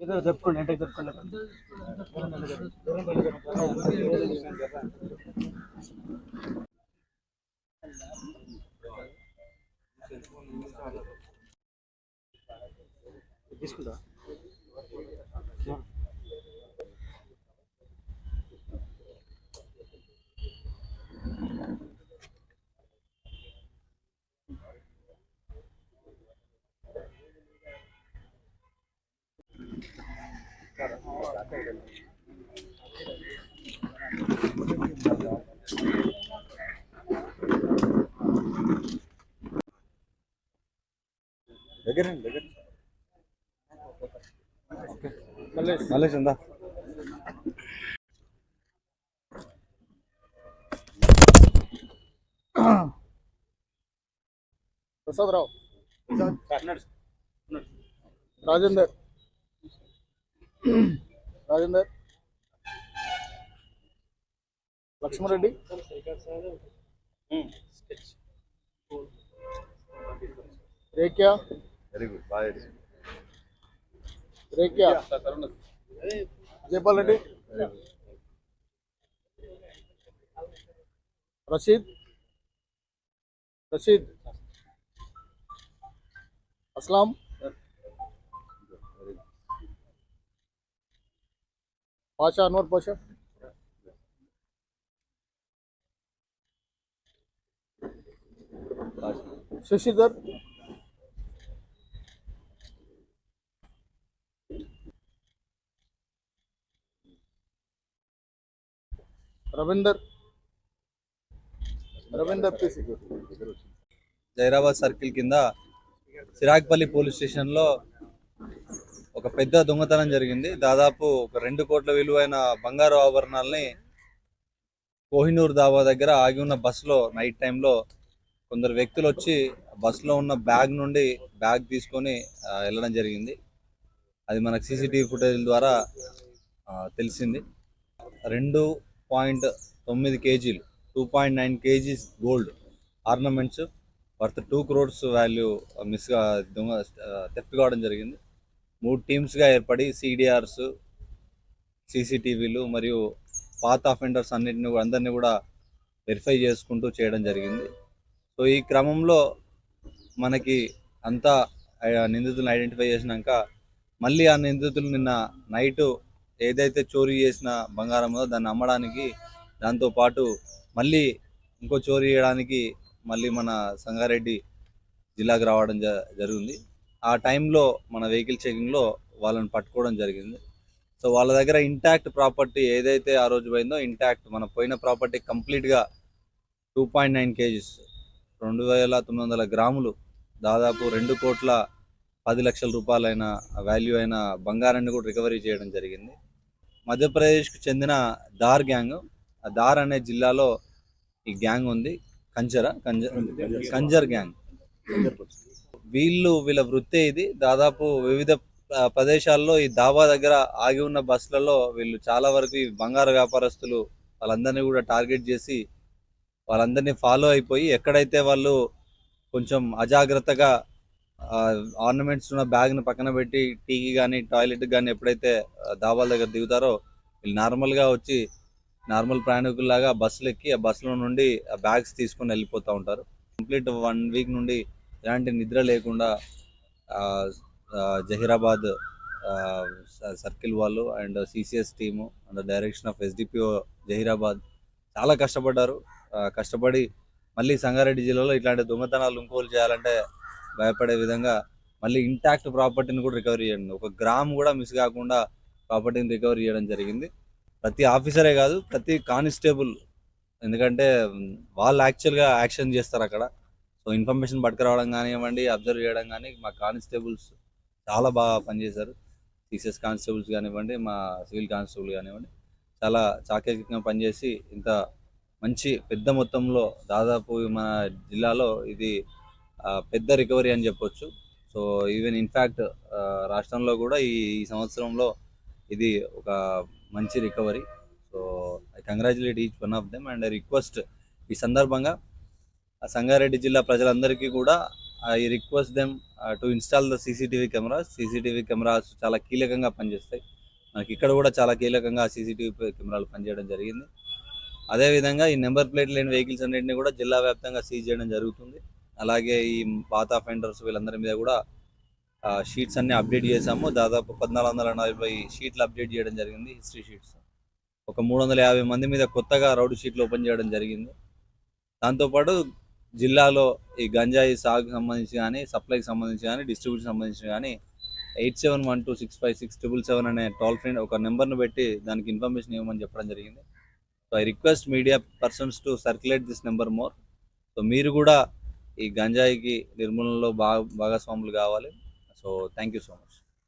ఇద్దరు చెప్పుకోండి అంటే ఇద్దరు తీసుకుందా? దగ్గర దగ్గర మళ్ళీ ఉందా ప్రసాదరావు రాజేందర్ రాజేందర్. లక్ష్మరెడ్డి రేఖ్యా. వెరీ గుడ్ బాగా రేఖ్యా. జయపాల్ రెడ్డి. రషీద్. రషీద్. అస్లాం. పాషా అన్వర్ పాషా శశిధర్ రవీందర్ రవీందర్ జైరాబాద్ సర్కిల్ కింద సిరాగ్పల్లి పోలీస్ స్టేషన్లో ఒక పెద్ద దొంగతనం జరిగింది. దాదాపు ఒక రెండు కోట్ల విలువైన బంగారు ఆభరణాలని కోహినూర్ దాబా దగ్గర ఆగి ఉన్న బస్సులో నైట్ టైంలో కొందరు వ్యక్తులు వచ్చి బస్సులో ఉన్న బ్యాగ్ నుండి బ్యాగ్ తీసుకొని వెళ్ళడం జరిగింది. అది మనకు సీసీటీవీ ఫుటేజ్ ద్వారా తెలిసింది. రెండు పాయింట్ తొమ్మిది కేజీలు two point nine kgs gold ornaments worth two crores value మిస్గా దొంగ థెఫ్ట్ కావడం జరిగింది. మూడు టీమ్స్గా ఏర్పడి సిడిఆర్స్ సీసీటీవీలు మరియు పాత అఫెండర్స్ అన్నింటిని అందరినీ కూడా వెరిఫై చేసుకుంటూ చేయడం జరిగింది. సో ఈ క్రమంలో మనకి అంతా నిందితులను ఐడెంటిఫై చేసినాక మళ్ళీ ఆ నిందితులు నిన్న నైటు ఏదైతే చోరీ చేసిన బంగారం ఉందో దాన్ని అమ్మడానికి దాంతోపాటు మళ్ళీ ఇంకో చోరీ చేయడానికి మళ్ళీ మన సంగారెడ్డి జిల్లాకు రావడం జ జరిగింది. ఆ టైంలో మన వెహికల్ చెకింగ్లో వాళ్ళని పట్టుకోవడం జరిగింది. సో వాళ్ళ దగ్గర ఇంటాక్ట్ ప్రాపర్టీ ఏదైతే ఆ రోజు పోయిందో ఇంటాక్ట్ మన పోయిన ప్రాపర్టీ కంప్లీట్గా టూ పాయింట్ నైన్ కేజీస్ రెండు వేల తొమ్మిది వందల గ్రాములు దాదాపు రెండు కోట్ల పది లక్షల రూపాయలైన వాల్యూ అయిన బంగారాన్ని కూడా రికవరీ చేయడం జరిగింది. మధ్యప్రదేశ్కు చెందిన దార్ గ్యాంగ్ ఆ దార్ అనే జిల్లాలో ఈ గ్యాంగ్ ఉంది. కంజర కంజర్ కంజర్ గ్యాంగ్. వీళ్ళు వీళ్ళ వృత్తే ఇది. దాదాపు వివిధ ప్రదేశాల్లో ఈ దాబా దగ్గర ఆగి ఉన్న బస్సులలో వీళ్ళు చాలా వరకు ఈ బంగారు వ్యాపారస్తులు వాళ్ళందరినీ కూడా టార్గెట్ చేసి వాళ్ళందరినీ ఫాలో అయిపోయి ఎక్కడైతే వాళ్ళు కొంచెం అజాగ్రత్తగా ఆర్నమెంట్స్ ఉన్న బ్యాగ్ని పక్కన పెట్టి టీకి కానీ టాయిలెట్ కానీ ఎప్పుడైతే దాబాల దగ్గర దిగుతారో వీళ్ళు నార్మల్గా వచ్చి నార్మల్ ప్రయాణికుల్లాగా బస్సులు ఎక్కి ఆ బస్సులో నుండి ఆ బ్యాగ్స్ తీసుకొని వెళ్ళిపోతూ ఉంటారు. కంప్లీట్ వన్ వీక్ నుండి ఎలాంటి నిద్ర లేకుండా ఆ, జహీరాబాద్ ఆ, స- సర్కిల్ వాళ్ళు and CCS team and direction of SDPO Zaheerabad చాలా కష్టపడ్డారు. కష్టపడి మళ్ళీ సంగారెడ్డి జిల్లాలో ఇట్లాంటి దొంగతనాలు ఇంకోలు చేయాలంటే భయపడే విధంగా మళ్ళీ ఇంటాక్ట్ ప్రాపర్టీని కూడా రికవరీ చేయండి. ఒక గ్రామ్ కూడా మిస్ కాకుండా ప్రాపర్టీని రికవరీ చేయడం జరిగింది. ప్రతి ఆఫీసరే కాదు ప్రతి కానిస్టేబుల్ ఎందుకంటే వాళ్ళు యాక్చువల్గా యాక్షన్ చేస్తారు అక్కడ. సో ఇన్ఫర్మేషన్ పట్టుకురావడం కానివ్వండి అబ్జర్వ్ చేయడం కానీ మా కానిస్టేబుల్స్ చాలా బాగా పనిచేశారు. సిసిఎస్ కానిస్టేబుల్స్ కానివ్వండి మా సివిల్ కానిస్టేబుల్ కానివ్వండి చాలా చాకచక్యంగా పనిచేసి ఇంత మంచి పెద్ద మొత్తంలో దాదాపు మన జిల్లాలో ఇది పెద్ద రికవరీ అని చెప్పొచ్చు. సో ఈవెన్ ఇన్ఫ్యాక్ట్ రాష్ట్రంలో కూడా ఈ ఈ సంవత్సరంలో ఇది ఒక మంచి recovery so I congratulate each one of them and I request ఈ సందర్భంగా సంగారెడ్డి జిల్లా ప్రజలందరికీ కూడా I request them to install the CCTV cameras. CCTV cameras చాలా కీలకంగా పనిచేస్తాయి. మనకి ఇక్కడ కూడా చాలా కీలకంగా సీసీటీవీ కెమెరాలు పనిచేయడం జరిగింది. అదేవిధంగా ఈ నెంబర్ ప్లేట్ లేని వెహికల్స్ అన్నింటినీ కూడా జిల్లా వ్యాప్తంగా సీజ్ చేయడం జరుగుతుంది. అలాగే ఈ పాత ఫెండర్స్ వీళ్ళందరి మీద కూడా షీట్స్ అన్ని అప్డేట్ చేసాము దాదాపు పద్నాలుగు వందల నలభై షీట్లు అప్డేట్ చేయడం జరిగింది హిస్టరీ షీట్స్. ఒక మూడు వందల యాభై మంది మీద కొత్తగా రౌడ్ షీట్లు ఓపెన్ చేయడం జరిగింది. దాంతోపాటు జిల్లాలో ఈ గంజాయి సాగుకు సంబంధించి కానీ సప్లైకి సంబంధించి కానీ డిస్ట్రిబ్యూషన్ సంబంధించి కానీ eight seven one two six five six triple seven అనే టోల్ ఫ్రీ ఒక నెంబర్ను పెట్టి దానికి ఇన్ఫర్మేషన్ ఇవ్వమని చెప్పడం జరిగింది. So I request media persons to circulate this number more so మీరు కూడా ఈ గంజాయికి నిర్మూలనలో భాగ భాగస్వాములు కావాలి. So thank you so much